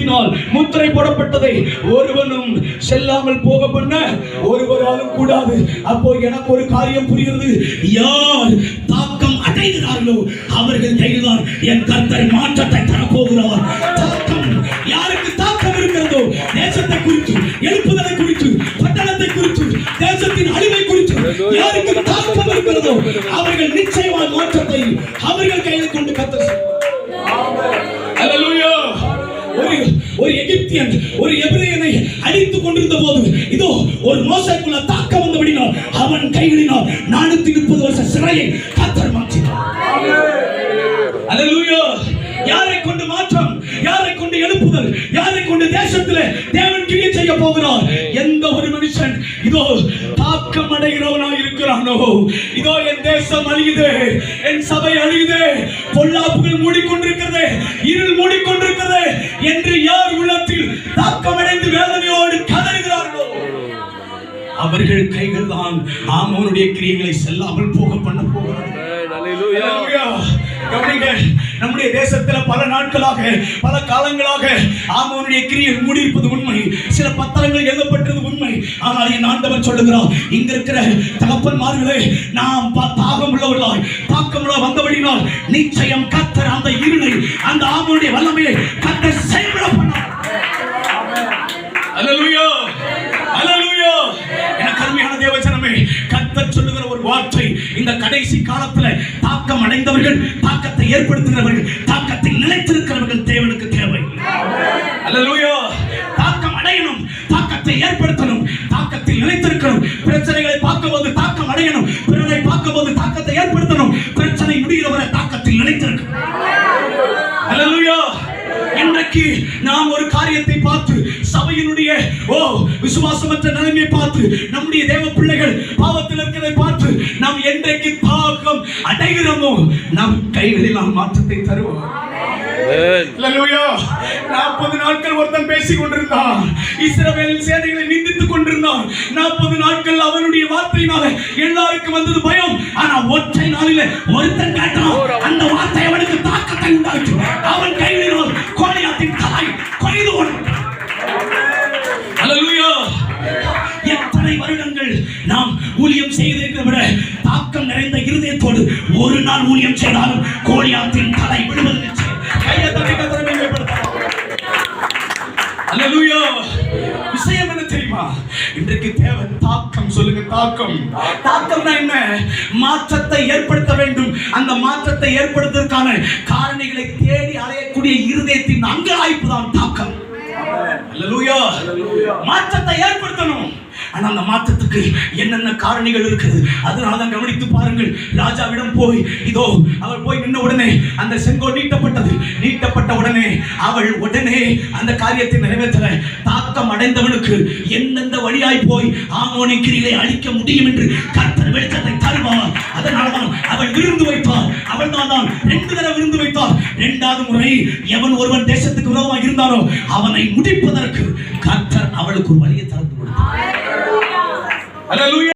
ரத்தத்தினால் முத்திரை போடப்பட்டதை ஒருவனும் செல்லாமல் போக பண்ண ஒருவராலும் கூடாது. அப்போ எனக்கு ஒரு காரியம் புரிகிறது. யார் தாக்கம் அடைகிறார்களோ அவர்கள் கையில்தான் என் கர்த்தர் மாற்றத்தை தரப்போகிறார். தாக்கம் யாருக்கு தாக்கம் இருக்கிறதோ தேசத்தை குறித்து எழுப்புதலை குறித்து பட்டணத்தை குறித்து தேசத்தின் அழிவை குறித்து யாருக்கு தாக்கம் இருக்கிறதோ அவர்கள் நிச்சயமாக மாற்றத்தை அவர்கள் கையில் கொண்டு ஒரு எகிப்தியன் ஒரு எபிரேயனை அடித்துக் கொண்டிருந்த போது இதோ ஒரு மோசைக்குள்ள தாக்கம் வந்தபடினால் அவன் கைகளினால் நானூத்தி முப்பது வருஷ சிறையை கத்தர் மாற்றினார். யாரை கொண்டு மாற்றம் யாரை கொண்டு எழுப்புதல் யாரை கொண்டு தேசத்திலே தேவன் கிரியை செய்ய போகிறார்? எந்த ஒரு மனுஷன் இதோ தாக்கம் அடைகிறவனாக இருக்கிறானோ? இதோ என் தேசம் அழியுது என் சபை அழியுது பொல்லாப்புகள் மூடிக்கொண்டிருக்கிறது இருள் மூடிக்கொண்டிருக்கிறது என்று யார் வேதனையோடு கதறுகிறார்களோ? அவர்கள் கைகள் தான் ஆமோனுடைய கிரியைகளை செல்லாமல் போக பண்ண போகிறார்கள். நம்முடைய தேசத்துல பல நாட்களாக பல காலங்களாக ஆமோனுடைய கிரியை மூடியிருப்பது உண்மை. சில பத்திரங்கள் எழுதப்பட்டது உண்மை. ஆனால் என் ஆண்டவர் சொல்லுகிறார் இங்க இருக்கிற தகப்பன்மார்களே நாம் தாகம் உள்ளவர்களாய் தாக்கம் உள்ள வந்தபடினால் நிச்சயம் கத்தர் அந்த இருளை அந்த ஆமோனுடைய வல்லமையை கத்தர் செயல்பட பண்ணார். இந்த கடைசி காலத்துல தாக்கம் அடைந்தவர்கள் தாக்கத்தை ஏற்படுத்துகிறவர்கள் சபையினுடைய ஓ விசுவாசமற்ற நிலைமையை பார்த்து நம்முடைய தேவ பிள்ளைகள் பாவத்தில் இருக்கிறதை பார்த்து நாம் என்றைக்கு தாக்கம் அடைகிறோமோ நம் கைகளில் நாம் மாற்றத்தை தருவோம். நாற்பது நாட்கள் ஒருத்தன் பேசிக் கொண்டிருந்தான். இஸ்ரவேலின் சேனைகளை நிந்தித்துக் கொண்டிருந்தான். நாற்பது நாட்கள் அவனுடைய வார்த்தையினால எல்லாருக்கும் வந்தது பயம். ஆனா ஒற்றை நாளில ஒருத்தன் கேட்டான் அந்த வார்த்தை அவனுக்கு தாக்கத்தை உண்டாச்சு அவன் கைவினால் நாம் ஊழியம் செய்திருக்கிறத விட தாக்கம் நிறைந்த இருதயத்தோடு ஒரு நாள் ஊழியம் செய்தாலும் கோலியாத்தின் தலை விடுவது. விஷயம் என்ன தெரியுமா? இன்றைக்கு தேவை தாக்கம் சொல்லுங்க தாக்கம். தாக்கம்னா என்ன? மாற்றத்தை ஏற்படுத்த வேண்டும். அந்த மாற்றத்தை ஏற்படுத்துவதற்கான காரணிகளை தேடி அலையக்கூடிய இருதயத்தின் அங்கலாய்ப்பு தான் தாக்கம் மாற்றத்தை ஏற்படுத்தணும். ஆனால் அந்த மாற்றத்துக்கு என்னென்ன காரணிகள் இருக்குது? அதனால தான் கவனித்து பாருங்கள். ராஜாவிடம் போய் இதோ அவள் போய் நின்ன உடனே அந்த செங்கோல் நீட்டப்பட்டது. நீட்டப்பட்ட உடனே அவள் உடனே அந்த காரியத்தை நிறைவேற்ற தாக்கம் அடைந்தவனுக்கு எந்தெந்த வழியாய் போய் ஆமோனி கிரியை அழிக்க முடியும் என்று கர்த்தர் வெளிச்சத்தை தருவார். அதனாலதான் அவள் விருந்து வைப்பார். அவள் தான் தான் ரெண்டு தடவை விருந்து வைத்தார். இரண்டாவது முறை எவன் ஒருவன் தேசத்துக்கு விரோதமாக இருந்தானோ அவனை முடிப்பதற்கு கர்த்தர் அவளுக்கு ஒரு வழியை திறந்து Aleluya.